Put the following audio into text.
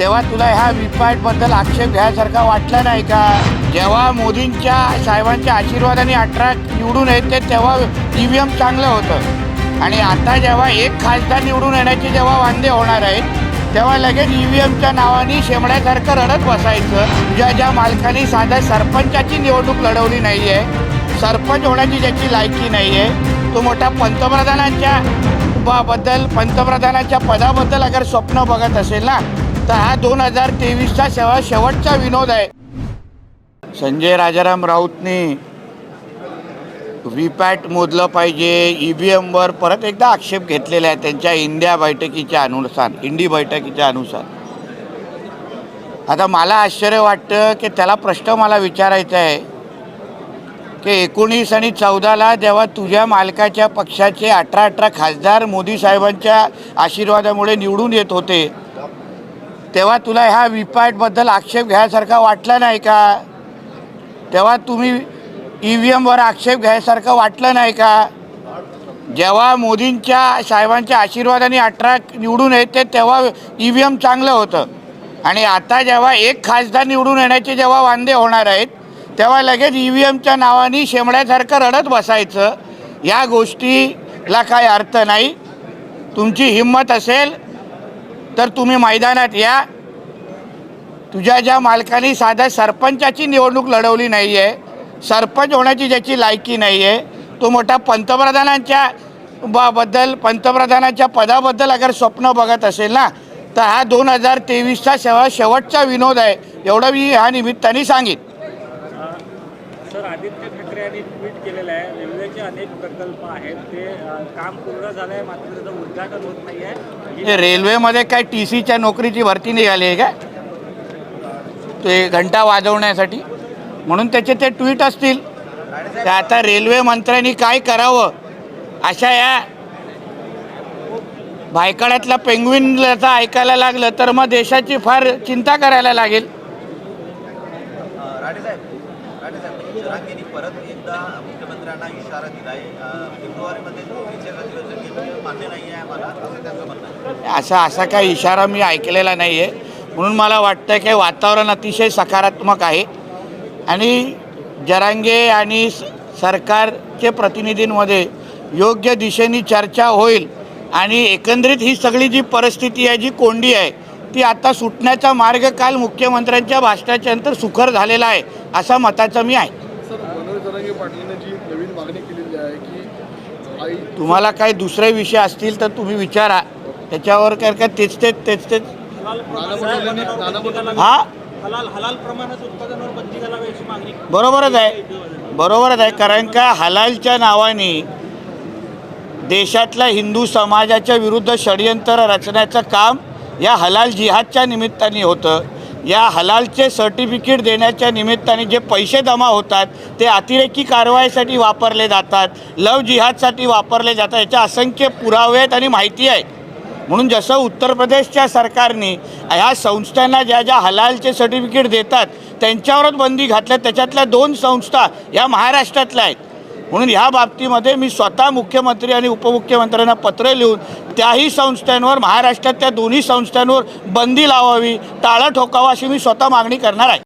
तेव्हा तुला ह्या विपॅटबद्दल आक्षेप घ्यायसारखा वाटला नाही का? जेव्हा मोदींच्या साहेबांच्या आशीर्वादाने अठरा निवडून येते तेव्हा ई एम चांगलं होतं. आणि आता जेव्हा एक खासदार निवडून येण्याचे जेव्हा वांदे होणार आहेत तेव्हा लगेच ई व्ही एमच्या नावाने शेमड्यासारखं रडत बसायचं. ज्या ज्या मालकाने साध्या सरपंचाची निवडणूक लढवली नाही आहे सरपंच होण्याची ज्याची लायकी नाही आहे तो मोठा पंतप्रधानांच्या बद्दल पंतप्रधानाच्या पदाबद्दल अगर स्वप्न बघत असेल ना तर हा दोन हजार तेवीसचा शेवा शेवटचा विनोद आहे. संजय राजाराम राऊतनी व्हीपॅट मोजलं पाहिजे. ई व्ही एमवर परत एकदा आक्षेप घेतलेला आहे. त्यांच्या इंडिया बैठकीच्या अनुसार इंडी बैठकीच्या अनुसार. आता मला आश्चर्य वाटतं की त्याला प्रश्न मला विचारायचा आहे. की एकोणीस आणि चौदाला जेव्हा तुझ्या मालकाच्या पक्षाचे अठरा अठरा खासदार मोदी साहेबांच्या आशीर्वादामुळे निवडून येत होते तेव्हा तुला ह्या व्हीपॅटबद्दल आक्षेप घ्यायसारखा वाटला नाही का? तेव्हा तुम्ही ई व्ही एमवर आक्षेप घ्यायसारखं वाटलं नाही का? जेव्हा मोदींच्या साहेबांच्या आशीर्वादाने अठरा निवडून येते तेव्हा ई व्ही एम चांगलं होतं. आणि आता जेव्हा एक खासदार निवडून येण्याचे जेव्हा वांदे होणार आहेत तेव्हा लगेच ई व्ही एमच्या नावाने शेमड्यासारखं रडत बसायचं. या गोष्टीला काय अर्थ नाही. तुमची हिंमत असेल तर तुम्ही मैदानात या. तुझ्या ज्या मालकाने साध्या सरपंचाची निवडणूक लढवली नाही आहे सरपंच होण्याची ज्याची लायकी नाही आहे तो मोठा पंतप्रधानांच्या बाबद्दल पंतप्रधानांच्या पंतप्रधानाच्या पदाबद्दल अगर स्वप्न बघत असेल ना तर हा दोन हजार तेवीसचा शेवटचा विनोद आहे. एवढं मी ह्या निमित्ताने सांगित सर आदित्य ठाकरे यांनी ट्विट केलेलं आहे रेल्वेचे अनेक प्रकल्प आहेत ते काम पूर्ण झालं आहे मात्र त्याचं उद्घाटन होत नाही आहे रेल्वेमध्ये काय टी सीच्या नोकरीची भरती निघाली आहे का? ते घंटा वाजवण्यासाठी? म्हणून त्याचे ते ट्विट असतील. तर आता रेल्वे मंत्र्यांनी काय करावं? अशा या भायखळ्यातल्या पेंग्विनचं ऐकायला लागलं तर मग देशाची फार चिंता करायला लागेल. राणेसाहेब राणेसाहेब म्हणजे जरांगेंनी परत एकदा मुख्यमंत्र्यांना इशारा दिलाय. अं, फेब्रुवारीमध्ये मान्य नाही आहे आम्हाला असं त्यांचं म्हणणं आहे. असा असा काही इशारा मी ऐकलेला नाही आहे म्हणून मला वाटतं की वातावरण अतिशय सकारात्मक आहे. आणि जरांगे आणि सरकारचे प्रतिनिधींमध्ये योग्य दिशेने चर्चा होईल आणि एकंदरीत ही सगळी जी परिस्थिती आहे जी कोंडी आहे ती आता सुटण्याचा मार्ग काल मुख्यमंत्र्यांच्या भाषणाच्या नंतर सुखर झालेला आहे असा मताचा मी आहे. सर मनोज जरांगे पाटलांनी जी नवीन मागणी केलेली आहे की आई तुम्हाला काही दुसरे विषय असतील तर तुम्ही विचारा. त्याच्यावर काय काय तेच तेच तेच तेच. हा? हलाल हलाल प्रमाणात उत्पादनावर बंदी घालावी अशी मागणी बरोबरच आहे. बरोबरच आहे कारण का हलालच्या नावाने देशातल्या हिंदू समाजाच्या विरुद्ध षडयंत्र रचण्याचं काम या हलाल जिहादच्या निमित्ताने होतं. या हलालचे सर्टिफिकेट देण्याच्या निमित्ताने जे पैसे जमा होतात ते अतिरेकी कारवाईसाठी वापरले जातात. लव जिहादसाठी वापरले जातात. याच्या असंख्य पुरावे आहेत आणि माहिती आहे. म्हणून जसं उत्तर प्रदेशच्या सरकारने ह्या संस्थांना ज्या ज्या हलालचे सर्टिफिकेट देतात त्यांच्यावरच बंदी घातल्या त्याच्यातल्या दोन संस्था या महाराष्ट्रातल्या आहेत. म्हणून ह्या बाबतीमध्ये मी स्वतः मुख्यमंत्री आणि उपमुख्यमंत्र्यांना पत्र लिहून त्याही संस्थांवर महाराष्ट्रात त्या दोन्ही संस्थांवर बंदी लावावी टाळं ठोकावं अशी मी स्वतः मागणी करणार आहे.